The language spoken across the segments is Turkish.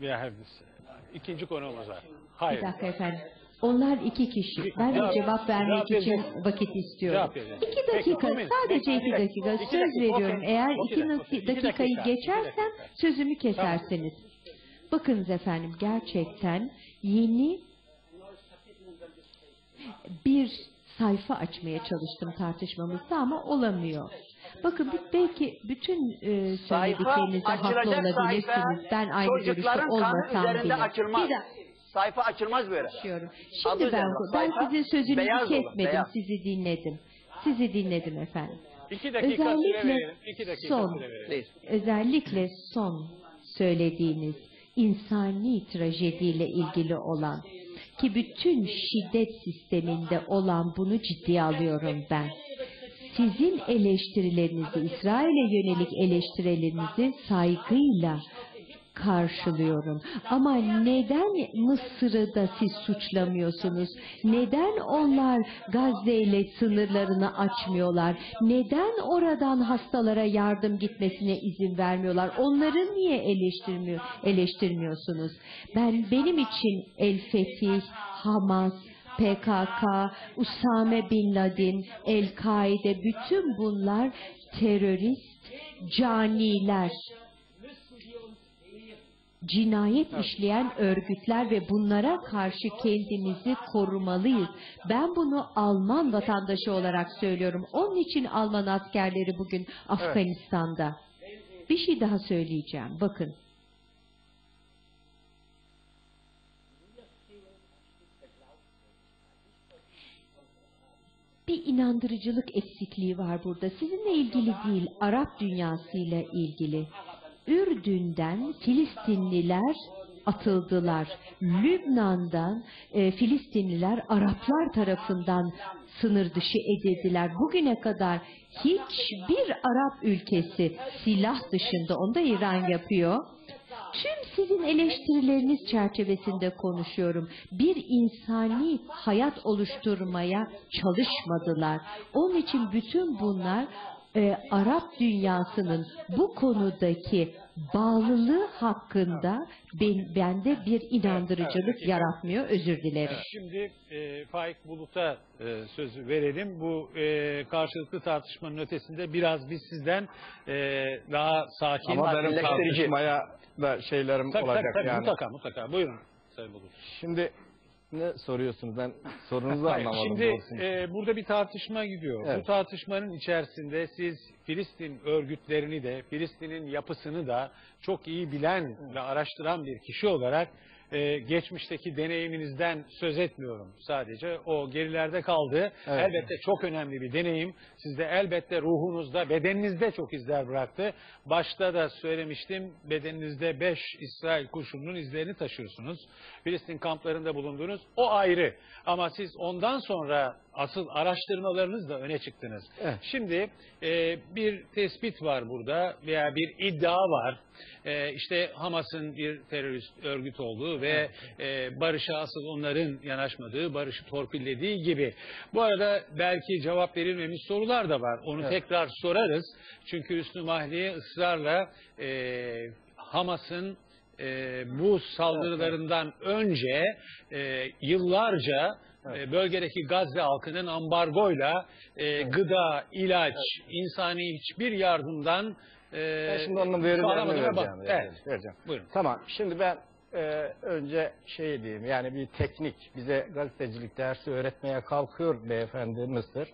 we have this. İkinci konumuz var. Hayır. Bir dakika efendim. Onlar iki kişi. Ben de Cevap- vermek cevap için vakit istiyorum. Cevap. İki Peki, dakika, minut. sadece İki dakika. İki Söz dakika, veriyorum. okey. Eğer Okey, iki okey. İki dakikayı dakika, iki geçersem dakika. sözümü kesersiniz. Bakınız efendim gerçekten yeni bir sayfa açmaya çalıştım tartışmamızda ama olamıyor. Bakın bu- belki bütün e, söylediklerinizde haklı olabilirsiniz. Ben aynı görüşte çocukların kanı olmasam bile. açılmaz. Bir dakika. Sayfa açılmaz böyle. Adı Şimdi ben, ben sayfa, sizin sözünüzü olur, kesmedim, beyaz. sizi dinledim. Sizi dinledim efendim. İki dakika süre Özellikle verelim. İki dakika son, süre verelim. Değil. özellikle son söylediğiniz insani trajediyle ilgili olan ki bütün şiddet sisteminde olan bunu ciddiye alıyorum ben. Sizin eleştirilerinizi, İsrail'e yönelik eleştirilerinizi saygıyla karşılıyorum. Ama neden Mısır'ı da siz suçlamıyorsunuz? Neden onlar Gazze ile sınırlarını açmıyorlar? Neden oradan hastalara yardım gitmesine izin vermiyorlar? Onları niye eleştirmiyor, eleştirmiyorsunuz? Ben benim için El Fetih, Hamas, PKK, Usame Bin Laden, El-Kaide bütün bunlar terörist caniler cinayet işleyen örgütler ve bunlara karşı kendimizi korumalıyız. Ben bunu Alman vatandaşı olarak söylüyorum. Onun için Alman askerleri bugün Afganistan'da. Bir şey daha söyleyeceğim. Bakın. Bir inandırıcılık eksikliği var burada. Sizinle ilgili değil, Arap dünyasıyla ilgili. Ürdün'den Filistinliler atıldılar. Lübnan'dan e, Filistinliler Araplar tarafından sınır dışı edildiler. Bugüne kadar hiçbir Arap ülkesi silah dışında, onu da İran yapıyor. Tüm sizin eleştirileriniz çerçevesinde konuşuyorum. Bir insani hayat oluşturmaya çalışmadılar. Onun için bütün bunlar e, Arap dünyasının bu konudaki bağlılığı hakkında ben, bende bir inandırıcılık yaratmıyor. Özür dilerim. Şimdi e, Faik Bulut'a e, sözü verelim. Bu e, karşılıklı tartışmanın ötesinde biraz biz sizden e, daha sakin... Ama benim tartışmaya da şeylerim Tabii, olacak tabii, tabii, yani. mutlaka mutlaka. Buyurun Sayın Bulut. Şimdi ne soruyorsunuz? Ben sorunuzu Hayır, anlamadım. Şimdi doğrusu. e, burada bir tartışma gidiyor. Bu Evet. tartışmanın içerisinde siz Filistin örgütlerini de, Filistin'in yapısını da çok iyi bilen ve araştıran bir kişi olarak e, geçmişteki deneyiminizden söz etmiyorum. Sadece o gerilerde kaldı. Evet. Elbette çok önemli bir deneyim. Sizde elbette ruhunuzda, bedeninizde çok izler bıraktı. Başta da söylemiştim, bedeninizde 5 İsrail kurşununun izlerini taşıyorsunuz. Filistin kamplarında bulundunuz. O ayrı. Ama siz ondan sonra asıl araştırmalarınızla öne çıktınız. Evet. Şimdi e, bir tespit var burada veya bir iddia var. E, işte Hamas'ın bir terörist örgüt olduğu ve e, barışa asıl onların yanaşmadığı, barışı torpillediği gibi. Bu arada belki cevap verilmemiş sorular da var. Onu Evet. tekrar sorarız. Çünkü Üstü Mahliye ısrarla e, Hamas'ın e, bu saldırılarından önce e, yıllarca e, bölgedeki Gazze halkının ambargoyla e, gıda, ilaç, insani hiçbir yardımdan e, ben şimdi onun verilerini sağlamadığına bak- vereceğim. Evet. vereceğim. Buyurun. Tamam. Şimdi ben e, önce şey diyeyim yani bir teknik bize gazetecilik dersi öğretmeye kalkıyor beyefendi Mısır.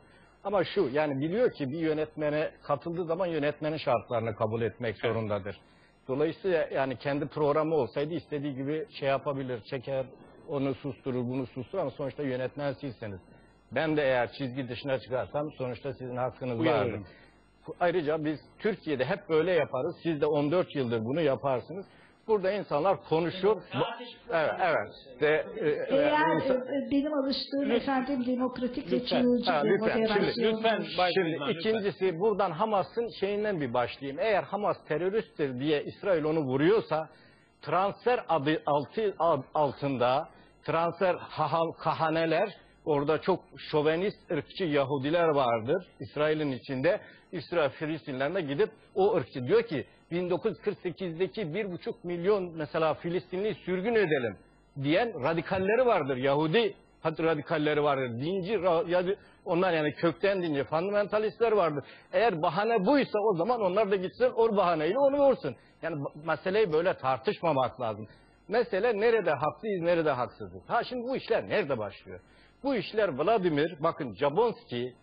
Ama şu yani biliyor ki bir yönetmene katıldığı zaman yönetmenin şartlarını kabul etmek zorundadır. Dolayısıyla yani kendi programı olsaydı istediği gibi şey yapabilir, çeker, onu susturur, bunu susturur ama sonuçta yönetmen sizsiniz. Ben de eğer çizgi dışına çıkarsam sonuçta sizin hakkınız vardır. Uyarırım. Ayrıca biz Türkiye'de hep böyle yaparız. Siz de 14 yıldır bunu yaparsınız. Burada insanlar konuşur. Evet, evet. De, e, e, Eğer insan- e, benim alıştığım efendim demokratik ve Lütfen. çığırcı Ha, bir lütfen. Şimdi, lütfen Bay Şimdi Gülizman, lütfen. ikincisi buradan Hamas'ın şeyinden bir başlayayım. Eğer Hamas teröristtir diye İsrail onu vuruyorsa transfer adı altı, ad- altında transfer kahaneler orada çok şovenist ırkçı Yahudiler vardır İsrail'in içinde. İsrail Filistinlerine gidip o ırkçı diyor ki 1948'deki bir buçuk milyon mesela Filistinli sürgün edelim diyen radikalleri vardır. Yahudi hat- radikalleri vardır. Dinci, onlar yani kökten dinci, fundamentalistler vardır. Eğer bahane buysa o zaman onlar da gitsin o bahaneyle onu vursun. Yani meseleyi böyle tartışmamak lazım. Mesele nerede haklıyız, nerede haksızız. Ha şimdi bu işler nerede başlıyor? Bu işler Vladimir, bakın Jabonski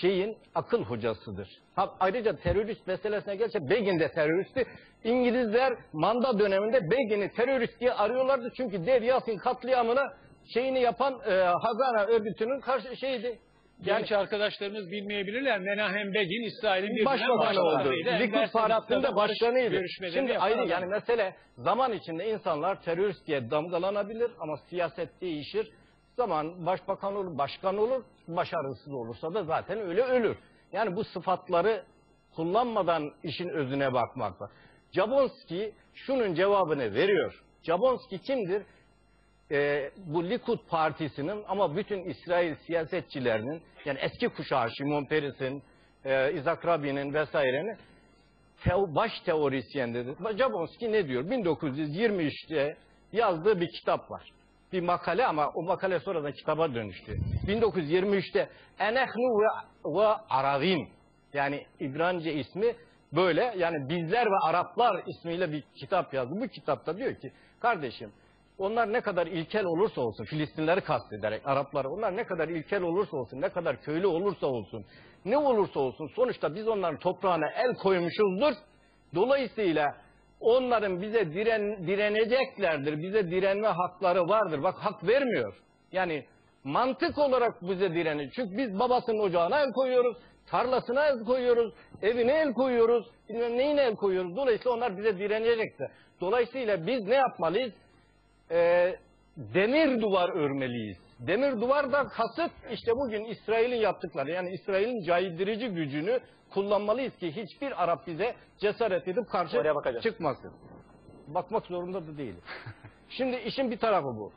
şeyin akıl hocasıdır. Ha, ayrıca terörist meselesine gelse Begin de teröristti. İngilizler manda döneminde Begin'i terörist diye arıyorlardı. Çünkü Dev Yasin katliamına şeyini yapan e, Hazara örgütünün karşı şeydi. Genç arkadaşlarımız bilmeyebilirler. Menahem Begin İsrail'in bir başbakanı oldu. Likud Partisi'nin de başkanıydı. Şimdi ayrı yani mesele zaman içinde insanlar terörist diye damgalanabilir ama siyaset değişir. Zaman başbakan olur, başkan olur, başarısız olursa da zaten öyle ölür. Yani bu sıfatları kullanmadan işin özüne bakmak var. Jabonski şunun cevabını veriyor. Jabonski kimdir? Ee, bu Likud partisinin ama bütün İsrail siyasetçilerinin yani eski kuşağı Şimon Peres'in, e, Isaac Rabin'in vesairenin teo, baş teorisyenleri. Jabonski ne diyor? 1923'te yazdığı bir kitap var. Bir makale ama o makale sonradan kitaba dönüştü. 1923'te Enehnu ve, ve Aravim yani İbranice ismi böyle yani bizler ve Araplar ismiyle bir kitap yazdı. Bu kitapta diyor ki kardeşim onlar ne kadar ilkel olursa olsun Filistinleri kastederek Arapları onlar ne kadar ilkel olursa olsun ne kadar köylü olursa olsun ne olursa olsun sonuçta biz onların toprağına el koymuşuzdur. Dolayısıyla onların bize diren, direneceklerdir. Bize direnme hakları vardır. Bak hak vermiyor. Yani mantık olarak bize direnir. Çünkü biz babasının ocağına el koyuyoruz. Tarlasına el koyuyoruz. Evine el koyuyoruz. Neyine el koyuyoruz. Dolayısıyla onlar bize direnecektir. Dolayısıyla biz ne yapmalıyız? Ee, demir duvar örmeliyiz. Demir duvardan kasıt işte bugün İsrail'in yaptıkları yani İsrail'in caydırıcı gücünü kullanmalıyız ki hiçbir Arap bize cesaret edip karşı çıkmasın. Bakmak zorunda da değilim. Şimdi işin bir tarafı bu.